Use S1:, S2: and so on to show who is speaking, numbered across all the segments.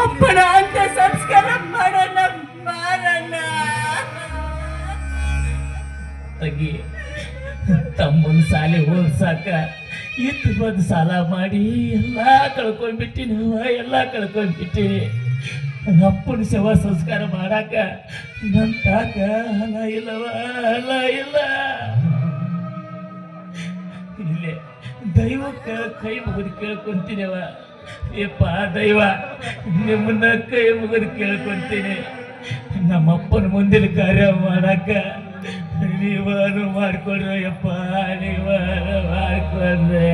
S1: ಅಪ್ಪನ ಅಂತ ಸಂಸ್ಕಾರ ಮಾಡೋಣ ಬಾರಣ್ಣ
S2: ತಂಗಿ, ತಮ್ಮನ ಸಾಲೆ ಓದ್ಸಾಕ ಇತ್ತು ಬಂದು ಸಾಲ ಮಾಡಿ ಎಲ್ಲ ಕಳ್ಕೊಂಡ್ಬಿಟ್ಟಿನವ ಎಲ್ಲ ಕಳ್ಕೊಂಡ್ಬಿಟ್ಟಿ. ಅಪ್ಪನ ಶವ ಸಂಸ್ಕಾರ ಮಾಡಾಕ ನನ್ನ ತಾಕ ಹಣ ಇಲ್ಲವ, ಹಣ ಇಲ್ಲ. ಇಲ್ಲೇ ದೈವಕ್ಕೆ ಕೈ ಮುಗಿದು ಕೇಳ್ಕೊಂತೀನವ ಯಪ್ಪ ದೈವ ನಿಮ್ಮನ್ನ ಕೈ ಮುಗಿದು ಕೇಳ್ಕೊಂತೀನಿ ನಮ್ಮಪ್ಪನ ಮುಂದಿನ ಕಾರ್ಯ ಮಾಡಾಕ ನೀವಾರು ಮಾಡ್ಕೊಡ್ರಿ ಯಪ್ಪ ನೀವಾರು ಮಾಡ್ಕೊಡ್ರಿ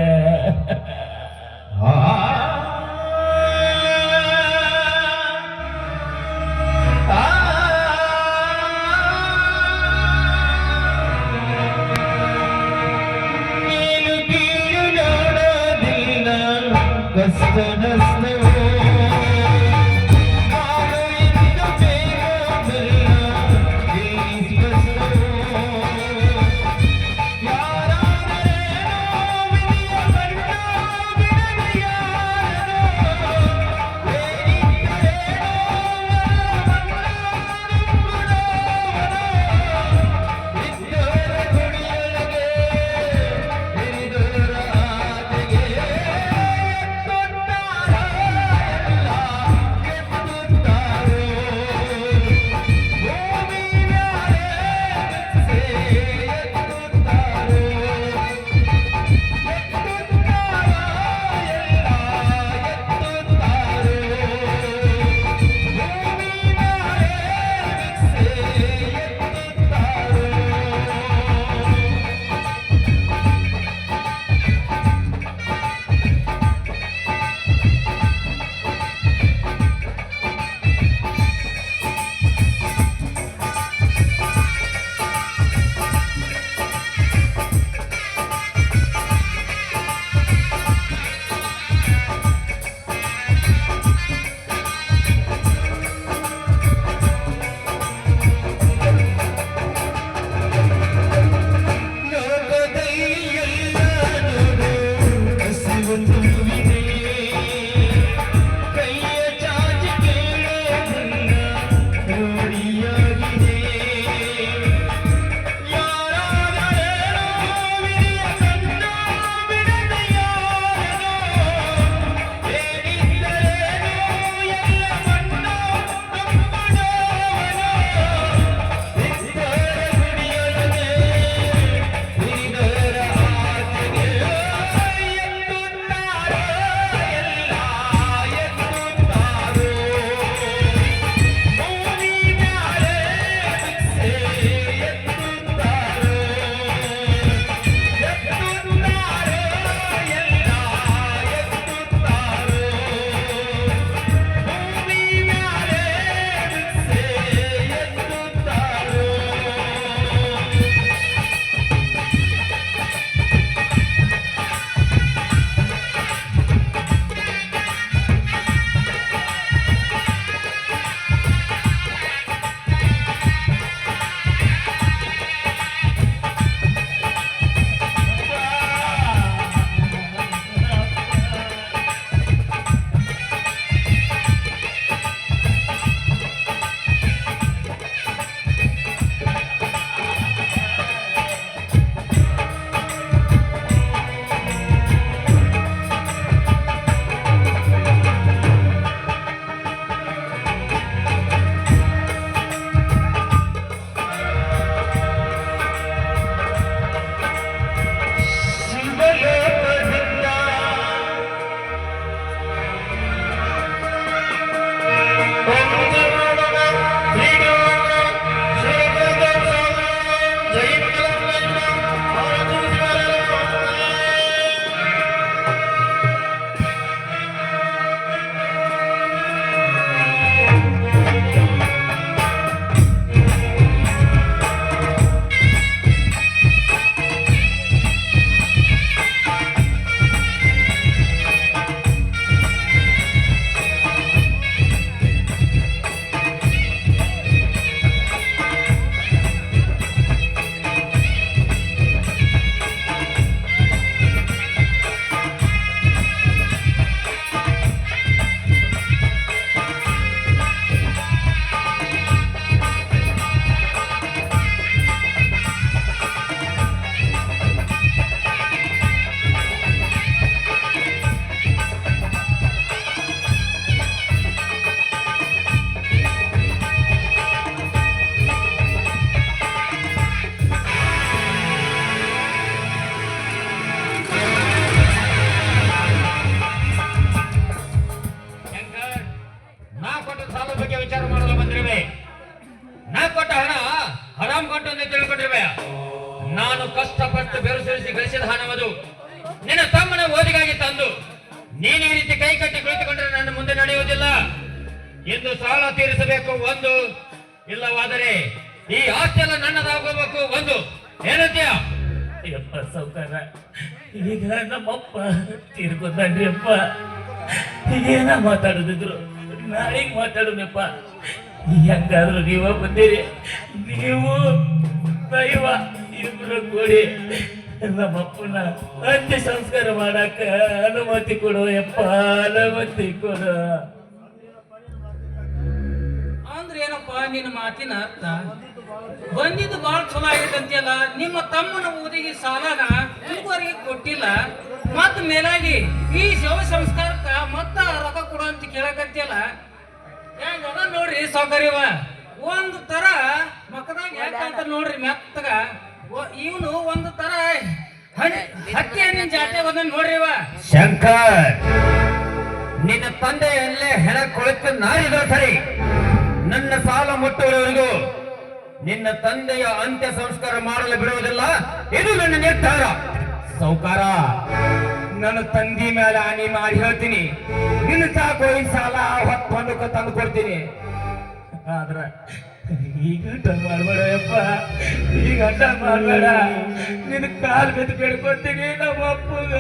S2: ನಮ್ಮಪ್ಪ ತೀರ್ಕೊಂಡ್ರಿ ಅಪ್ಪ ಏನ ಮಾತಾಡುದಿದ್ರು? ನಾಳೆಗ್ ಮಾತಾಡೋದಪ್ಪ ಹೆಂಗಾದ್ರು ನೀವ ಬಂದಿರಿ. ನೀವು ದೈವ, ಇಬ್ರು ಕೂಡಿ. ನಮ್ಮಪ್ಪನ ಅಂತ್ಯ ಸಂಸ್ಕಾರ ಮಾಡಾಕ ಅನುಮತಿ ಕೊಡು ಯಪ್ಪ, ಅನುಮತಿ ಕೊಡು.
S3: ಅಂದ್ರೆ ಏನಪ್ಪ, ನಿನ್ನ ಮಾತಿನ ಅರ್ಥ? ಬಂದಿದ್ದು ಭಾಳ ಚಲೋ ಆಗೈತೆ ಅಂತೀಯಲ್ಲ, ನಿಮ್ಮ ತಮ್ಮನ ಊರಿಗೆ ಸಾಲನ ಇದುವರೆಗೆ ಕೊಟ್ಟಿಲ್ಲ, ಮತ್ತ ಮೇಲಾಗಿ ಈ ಶವ ಸಂಸ್ಕಾರಕ್ಕ ಮತ್ತ ರೊಕ್ಕ ಕೊಡು ಅಂತ ಕೇಳಕತ್ತಿಯಲ್ಲ ಹೆಂಗದ ನೋಡ್ರಿ ಸೌಕರ್ಯವ. ಒಂದು ತರ ಮಕ್ಕದಾಗ ಯಾಕಂತ ನೋಡ್ರಿ ಮೆತ್ತಗ. ಇವನು ಒಂದು ತರ ಹತ್ತಿ ಹಣ್ಣಿನ ಜಾತಿ ಒಂದ ನೋಡ್ರಿವ.
S4: ಶಂಕರ್, ನಿನ್ನ ತಂದೆ ಎಲ್ಲೇ ಹೆಣ ಕೊಳಕ್ಕೆ ನಾರಿದ ಸರಿ. ನನ್ನ ಸಾಲ ಮುಟ್ಟುವವರೆಗೂ ನಿನ್ನ ತಂದೆಯ ಅಂತ್ಯ ಸಂಸ್ಕಾರ ಮಾಡಲು ಬಿಡುವುದಿಲ್ಲ. ಇದು ನನ್ನ ನಿರ್ಧಾರ.
S2: ಸೌಕಾರ. ನನ್ನ ತಂದಿ ಮೇಲೆ ಹಾನಿ ಮಾಡಿ ಹೇಳ್ತೀನಿ. ನಿನ್ನ ಸಾಕು ಈ ಸಾಲ ಹೊತ್ತು ತಂದು ಕೊಡ್ತೀನಿ. ಆದ್ರ ಈಗ ಮಾಡ್ಬೇಡಪ್ಪ. ಈಗ ಅಡ್ಡ ಮಾಡಬೇಡ. ನಿನ್ನ ಕಾಲ್ ಬಿದ್ದು ಬೇಡ್ಕೊಡ್ತೀನಿ ನಮ್ಮ ಅಪ್ಪಗ.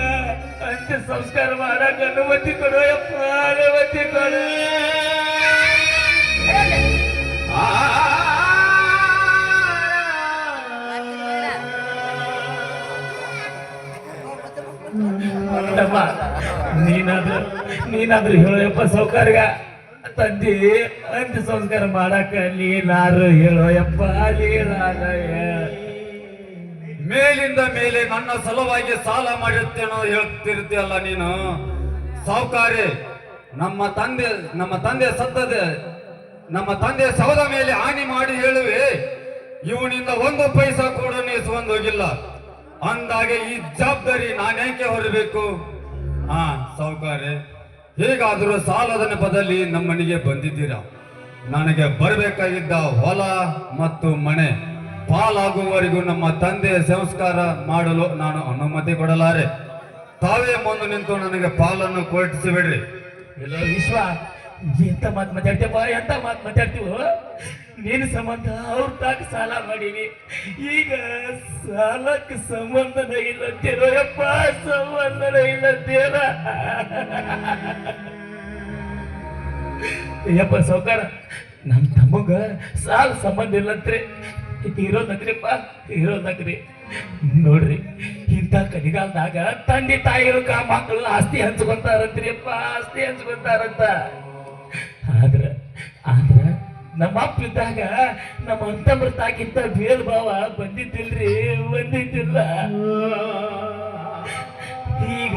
S2: ಅಂತ್ಯ ಸಂಸ್ಕಾರ ಮಾಡಕ್ ಅನುಮತಿ ಕೊಡು ಅಪ್ಪ ಅನುಮತಿ ಕೊಡು. ನೋಡಮ್ಮ, ನೀನಾದ್ರೂ ನೀನಾದ್ರೂ ಹೇಳೋಯಪ್ಪ ಸೌಕರ್ಯ ತಂದಿ ಅಂತ ಸಂಸ್ಕಾರ ಮಾಡಾಕ ನೀನಾರು ಹೇಳೋಯಪ್ಪ ನೀನಾರ
S5: ಮೇಲಿಂದ ಮೇಲೆ ನನ್ನ ಸಲುವಾಗಿ ಸಾಲ ಮಾಡಿರ್ತೇನೋ ಹೇಳ್ತಿರ್ತೀಯಲ್ಲ ನೀನು? ಸಾವುಕಾರಿ ನಮ್ಮ ತಂದೆ ನಮ್ಮ ತಂದೆ ಸತ್ತದೆ. ನಮ್ಮ ತಂದೆ ಸೌದ ಮೇಲೆ ಹಾನಿ ಮಾಡಿ ಹೇಳುವೆ. ಇವನಿಂದ ಒಂದು ಪೈಸಾ ಕೂಡ ನೀಸ್ಕೊಂಡ್ ಹೋಗಿಲ್ಲ ಅಂದಾಗೆ ಈ ಜವಾಬ್ದಾರಿ ನಾನೇಕೆ ಹೊರಬೇಕು? ಹಾ ಸಾವುಕಾರಿ ಹೇಗಾದರೂ ಸಾಲದ ನೆಪದಲ್ಲಿ ನಮ್ಮನಿಗೆ ಬಂದಿದ್ದೀರಾ? ನನಗೆ ಬರಬೇಕಾಗಿದ್ದ ಹೊಲ ಮತ್ತು ಮನೆ ಪಾಲಾಗುವವರೆಗೂ ನಮ್ಮ ತಂದೆಯ ಸಂಸ್ಕಾರ ಮಾಡಲು ನಾನು ಅನುಮತಿ ಕೊಡಲಾರೆ. ತಾವೇ ಮುಂದೆ ನಿಂತು ನನಗೆ ಪಾಲನ್ನು ಕೊರಟಿಸಿಬಿಡ್ರಿ
S2: ಇಲ್ಲ ವಿಶ್ವ, ಎಂತ ಮಾತು ಮಾತಾಡ್ತೀವ ಎಂತ ಮಾತು ಮಾತಾಡ್ತೀವೋ ನೀನು ಸಂಬಂಧ ಅವ್ರ ತಾಕ ಸಾಲ ಮಾಡೀನಿ. ಈಗ ಸಾಲಕ್ಕೆ ಸಂಬಂಧನೇ ಇಲ್ಲಂತೀರೋ ಯಪ್ಪ, ಸಂಬಂಧನೇ ಇಲ್ಲಂತೀರ ಯಪ್ಪ ಸೌಕಾರ ನಮ್ಮ ತಮ್ಮಗ ಸಾಲ ಸಂಬಂಧ ಇಲ್ಲಂತ್ರಿ ಇರೋದಕ್ರಿಪ್ಪ ಇರೋದಕ್ರಿ ನೋಡ್ರಿ, ಇಂಥ ಕಲಿಗಾಲದಾಗ ತಂದೆ ಕಾ ಮಕ್ಕಳು ಆಸ್ತಿ ಹಂಚ್ಕೊಂತಾರಂತ್ರಿ ಅಪ್ಪ ಆಸ್ತಿ ಹಂಚ್ಕೊಂತಾರಂತ. ಆದ್ರ ಆದ್ರ ನಮ್ಮ ಅಪ್ಪ ಇದ್ದಾಗ ನಮ್ಮ ಅಂತಂಬ್ರ ಭೇದ ಭಾವ ಬಂದಿದ್ದಿಲ್ರಿ, ಬಂದಿದ್ದಿಲ್ಲ. ಈಗ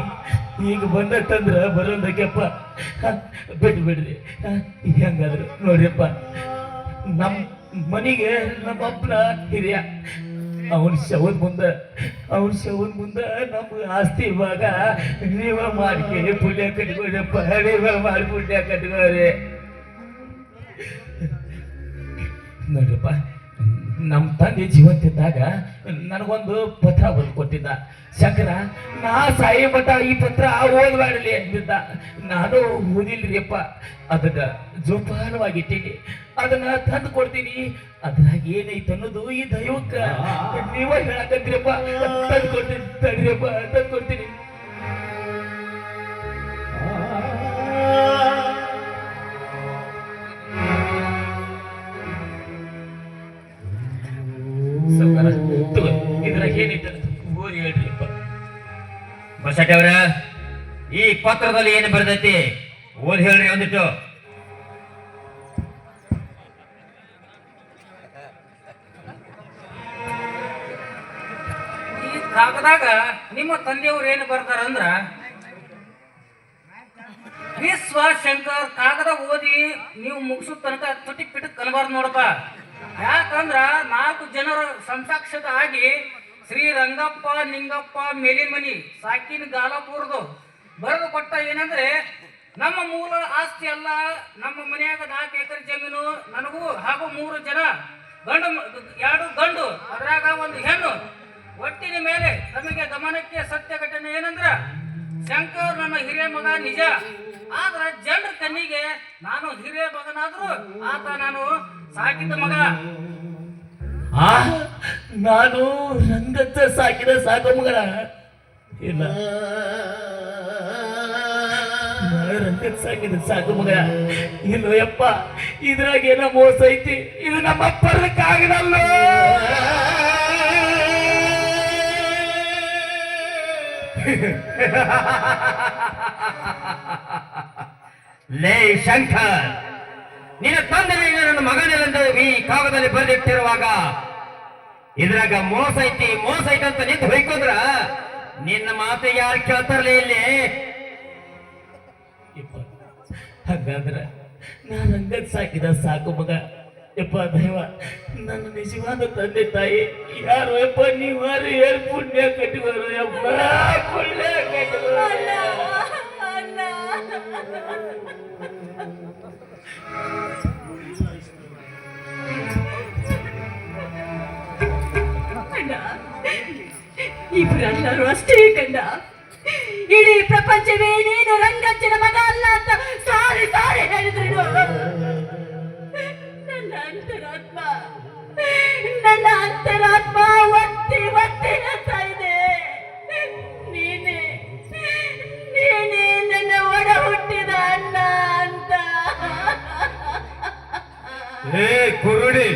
S2: ಈಗ ಬಂದತ್ತಂದ್ರ ಬರೋದಕ್ಕೆಪ್ಪ. ಬಿಡ್ ಬಿಡ್ರಿ, ಹೆಂಗಾದ್ರು ನೋಡ್ರಿಪ್ಪ. ನಮ್ಮ ಮನಿಗೆ ನಮ್ಮ ಅಪ್ಪನ ಹಿರಿಯ. ಅವನ ಶವದ ಮುಂದ, ಅವನ ಶವದ ಮುಂದ ನಮ್ಮ ಆಸ್ತಿ ಇವಾಗ ನೀವ ಮಾಡ್ಕೆ ಪುಣ್ಯ ಕಟ್ಕೊಳ್ಳಪ್ಪ ನೀವ ಮಾಡಿ ಪುಣ್ಯ ಕಟ್ಕೋರಿ ನೋಡ್ರಪ್ಪ ನಮ್ಮ ತಂದೆ ಜೀವಂತಿದ್ದಾಗ ನನಗೊಂದು ಪತ್ರ ಬಂದು ಕೊಟ್ಟಿದ್ದ. ಶಂಕರ ನಾ ಸಾಯಿ ಮಠ ಈ ಪತ್ರ ಓದ್ಬೇಡಲಿ ಅಂದಿದ್ದ. ನಾನು ಓದಿಲ್ರಿಯಪ್ಪ ಅದನ್ನ ಜೋಪಾನವಾಗಿಟ್ಟಿನಿ ಅದನ್ನ ತಂದು ಕೊಡ್ತೀನಿ. ಅದ್ರಾಗ ಏನೈತೆ ಅನ್ನೋದು ಈ ದೈವಕ್ಕ. ನೀವ ಹೇಳಕಂತೀರಪ್ಪ ತಂದು ಕೊಡ್ತೀನಿ ತಡ್ರಿಯಪ್ಪ ತಂದು ಕೊಡ್ತೀನಿ.
S4: ಬಸಟ್ಟಿ ಅವರ, ಈ ಪತ್ರದಲ್ಲಿ ಏನು ಬರೆದೈತಿ? ಓದಿ ಹೇಳ್ರಿ ಒಂದಿಟ್ಟು
S3: ಈ ಕಾಗದಾಗ ನಿಮ್ಮ ತಂದೆಯವ್ರು ಏನು ಬರ್ತಾರಂದ್ರ ವಿಶ್ವ ಶಂಕರ್ ಕಾಗದ ಓದಿ ನೀವು ಮುಗಿಸೋ ತನಕ ತುಟಿ ಪಿಟಕ್ ಕಲಬಾರ್ದು ನೋಡಪ್ಪ. ಯಾಕಂದ್ರ ನಾಲ್ಕು ಜನರ ಸಂಸಾಕ್ಷತ ಆಗಿ ಶ್ರೀ ರಂಗಪ್ಪ ನಿಂಗಪ್ಪ ಮೇಲಿನ ಮನಿ ಸಾಕಿನ ಗಾಲಪುರದು ಬರೆದು ಕೊಟ್ಟ ಏನಂದ್ರೆ ನಮ್ಮ ಮೂಲ ಆಸ್ತಿ ಅಲ್ಲ ನಮ್ಮ ಮನೆಯಾಗ ನಾಲ್ಕು ಎಕರೆ ಜಮೀನು ನನಗೂ ಹಾಗೂ ಮೂರು ಜನ ಗಂಡು ಎರಡು ಗಂಡು ಅದ್ರಾಗ ಒಂದು ಹೆಣ್ಣು. ಒಟ್ಟಿನ ಮೇಲೆ ನಮಗೆ ಗಮನಕ್ಕೆ ಸತ್ಯ ಘಟನೆ ಏನಂದ್ರ ಶಂಕರ್ ನನ್ನ ಹಿರಿಯ ಮಗ ನಿಜ. ಆದ್ರ ಜನರ ಕಣ್ಣಿಗೆ ನಾನು ಹಿರಿಯ ಮಗನಾದ್ರೂ ಆತ ನಾನು ಸಾಕಿದ ಮಗ.
S2: ಆ? ನಾನು ರಂಗತ್ತ ಸಾಕಿದ ಸಾಕು ಮಗನ ಇಲ್ಲ. ರಂಗತ್ ಸಾಕಿದ ಸಾಕು ಮಗ ಇಲ್ಲ ಯಪ್ಪ ಇದ್ರಾಗ ಏನೋ ಮೋಸ ಐತಿ? ಇದು ನಮ್ಮ ಪರ್ಲಕ್ಕಾಗದಲ್ಲ
S4: ಲೇ ಶಂಕರ್, ನಿನ್ನ ತಂದೆ ನನ್ನ ಮಗನೆಲ್ಲಂದ ಈ ಕಾಗದಲ್ಲಿ ಬರೆದಿಟ್ಟಿರುವಾಗ ಇದ್ರಾಗ ಮೋಸ ಐತಿ ಮೋಸ ಐತಿ ಅಂತ ನಿಂತು ಹೊಯ್ಕೊಂಡ್ರ ನಿನ್ನ ಮಾತು ಯಾರು ಕೇಳ್ತಾರಲ್ಲ ಇಲ್ಲಿ?
S2: ಹಂಗಾದ್ರ ನಾನು ರಂಗತ್ ಸಾಕಿದ ಸಾಕು ಮಗ. ಯಪ್ಪ ದೈವ, ನನ್ನ ನಿಜವಾದ ತಂದೆ ತಾಯಿ, ಯಾರು ಯಪ್ಪ ನೀವು ಹೇಳಿ ಪುಣ್ಯ ಕಟ್ಟಿದ್ರು? ಯಪ್ಪ, ಪುಣ್ಯ ಕಟ್ಟಿವರು
S1: ಇಬ್ಬರೆಲ್ಲರೂ ಅಷ್ಟೇ ಕಂಡ. ಇಡೀ ಪ್ರಪಂಚವೇ ನೀನು ರಂಗಚ್ಚಿನ ಮಗ ಅಲ್ಲ ಅಂತ ಸಾರಿ ಸಾರಿ ಹೇಳಿದ್ರು ನನ್ನ ಅಂತರಾತ್ಮ ನನ್ನ ಅಂತರಾತ್ಮ ಒತ್ತಿ ಒತ್ತಿ ಹೇಳ್ತಾ ಇದೆ. ನೀನೇ ನೀನೇ ನನ್ನ ಒಡ ಹುಟ್ಟಿದ ಅಣ್ಣ ಅಂತ.
S5: ಏ ಕುರುಡಿ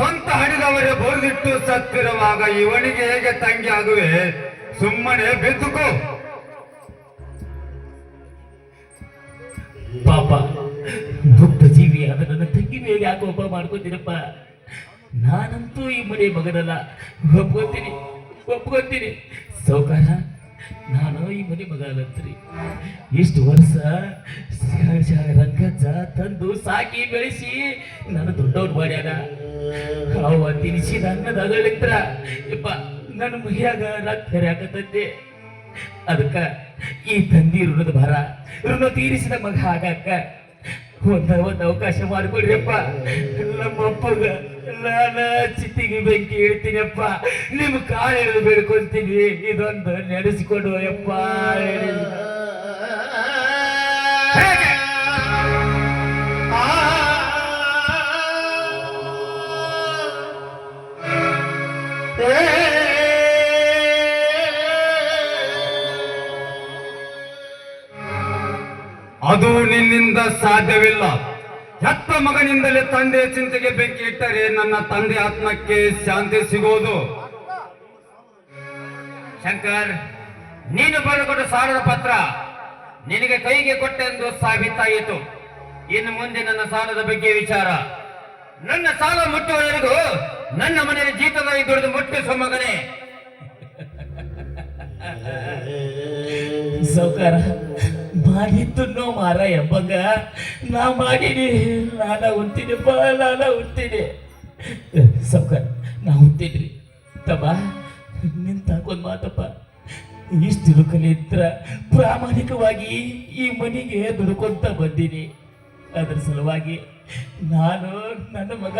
S5: ಸ್ವಂತ ಹಡಿದವರೇ ಬೋದಿಟ್ಟು ಸತ್ತಿರುವಾಗ ಇವನಿಗೆ ಹೇಗೆ ತಂಗಿ ಆಗುವೆ? ಸುಮ್ಮನೆ ಬಿದ್ದುಕೋ.
S2: ಪಾಪ ದುಃಖ ಜೀವಿ ಆದ ನನ್ನ ತಂಗಿ ಮೇಲೆ ಯಾಕೆ ಒಬ್ಬ ಮಾಡ್ಕೋತೀರಪ್ಪ? ನಾನಂತೂ ಈ ಮನೆ ಮಗನಲ್ಲ. ಒಪ್ಕೋತೀನಿ ಒಪ್ಕೋತೀನಿ. ಸೌಕಾರ ನಾನು ಈ ಮನೆ ಮಗ ಅಲ್ಲತ್ರಿ. ಇಷ್ಟು ವರ್ಷ ರಂಗಜ್ಜ ತಂದು ಸಾಕಿ ಬೆಳೆಸಿ ನನ್ನ ದೊಡ್ಡವ್ರು ಮಾಡ್ಯಾನ. ಅವ ತಿನಿಸಿದ ಅನ್ನದ ಅಗಳಿತ್ರ ಯಪ್ಪ, ನನ್ನ ಮುಹಿಯಾಗ ರಕ್ತ ಹರಿಯಾಕತ್ತೈತಿ ಅದಕ್ಕ ಈ ತಂದಿ ಋಣದ ಭಾರ. ಋಣ ತೀರಿಸಿದ ಮಗ ಆಗಾಕ ಒಂದ ಒಂದ್ ಅವಕಾಶ ಮಾಡಿಕೊಡ್ರಿಯಪ್ಪ ನಮ್ಮಪ್ಪಗ ನಾನ ಚಿತ್ತಿಗೆ ಬೆಂಕಿ ಹೇಳ್ತೀನಿಯಪ್ಪ ನಿಮ್ ಕಾಳು ಬೇಡ್ಕೊಂತೀನಿ. ಇದೊಂದು ನಡೆಸಿಕೊಡು ಯಪ್ಪ?
S5: ಅದು ನಿನ್ನಿಂದ ಸಾಧ್ಯವಿಲ್ಲ. ಹೆತ್ತ ಮಗನಿಂದಲೇ ತಂದೆ ಚಿಂತೆಗೆ ಬೆಂಕಿ ಇಟ್ಟರೆ ನನ್ನ ತಂದೆ ಆತ್ಮಕ್ಕೆ ಶಾಂತಿ ಸಿಗೋದು.
S4: ಶಂಕರ್, ನೀನು ಬರೆದುಕೊಟ್ಟ ಸಾಲದ ಪತ್ರ ನಿನಗೆ ಕೈಗೆ ಕೊಟ್ಟೆಂದು ಸಾಬೀತಾಯಿತು. ಇನ್ನು ಮುಂದೆ ನನ್ನ ಸಾಲದ ಬಗ್ಗೆ ವಿಚಾರ. ನನ್ನ ಸಾಲ ಮುಟ್ಟುವವರೆಗೂ ನನ್ನ ಮನೆಯ ಜೀತದಾಗಿ ದುಡಿದು ಮುಟ್ಟಿಸುವ ಮಗನೇ.
S2: ಸೌಕಾರ ಮಾಡಿದ್ದು ನೋ ಮಾರ ಎಂಬಂಗ. ನಾ ಮಾಡೀನಿ. ನಾನ ಉಂತೀನಿ ನಾನ ಉಂತೀನಿ ಸೌಕರ್ ನಾ ಉಂತೀನ್ರಿ ತಮ್ಮ ನಿಂತ ಹಾಕೊಂಡ್ ಮಾತಪ್ಪ. ಇಷ್ಟು ಕಲಿತ್ರ ಪ್ರಾಮಾಣಿಕವಾಗಿ ಈ ಮನೆಗೆ ದುಡ್ಕೊಂತ ಬಂದೀನಿ. ಅದರ ಸಲುವಾಗಿ ನಾನು ನನ್ನ ಮಗ.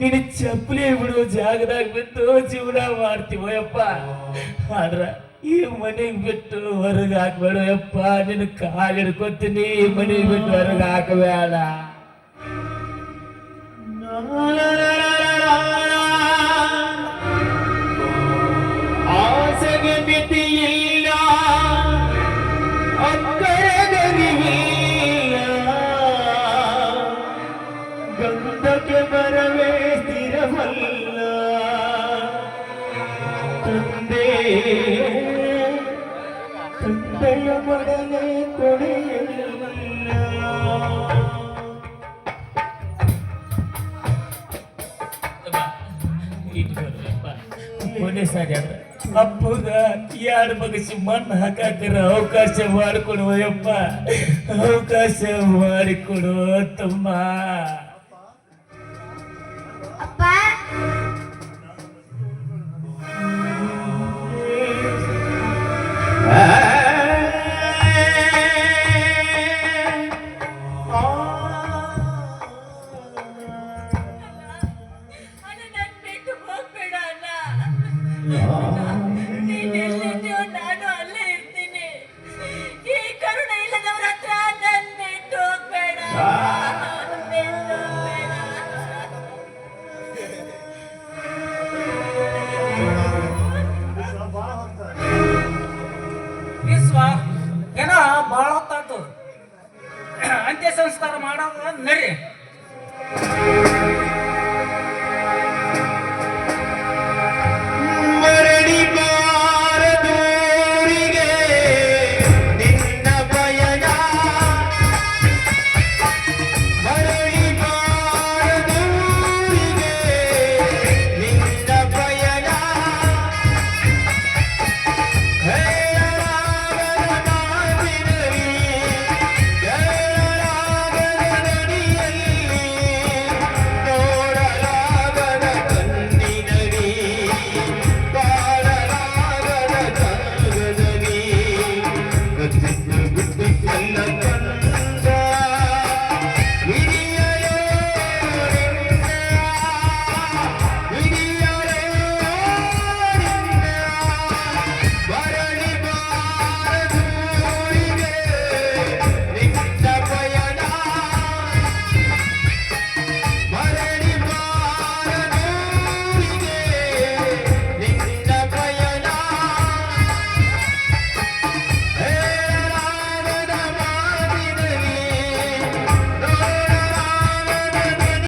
S2: ನಿನ್ನ ಚಪ್ಪಲಿ ಬಿಡುವ ಜಾಗದಾಗ ಬಿದ್ದು ಜೀವನ ಮಾಡ್ತೀವೋ ಯಪ್ಪ. ಆದ್ರ ಈ ಮನೆ ಬಿಟ್ಟು ಹೊರಗೆ ಹಾಕ್ಬೇಡ. ಯಪ್ಪ, ನಿನ್ನ ಕಾಲು ಹಿಡ್ಕೊತೀನಿ ಈ ಮನೆ ಬಿಟ್ಟು ಹೊರಗೆ ಹಾಕಬೇಡ. ಆಸೆಗೆ ಮಿತಿಯಿಲ್ಲ. ಅಕ್ಕರಗರಿವಿಲ್ಲ ಗಂಧಕ್ಕೆ ಬರವೇ ಸ್ಥಿರವಲ್ಲ. ತಂದೆ ಮಡಲೆ ಕೊಡೆಯಲ್ಲ ಕೊನೆ ಅಪ್ಪಗ ಯಾರ ಬಗಸಿ ಮಣ್ಣು ಹಾಕಾಕರ ಅವಕಾಶ ಮಾಡಿಕೊಡುವ ಯಪ್ಪ. ಅವಕಾಶ ಮಾಡಿಕೊಡುವ ತಮ್ಮ.
S3: ಸಂಸ್ಕಾರ ಮಾಡೋದು ನಡ್ರಿ.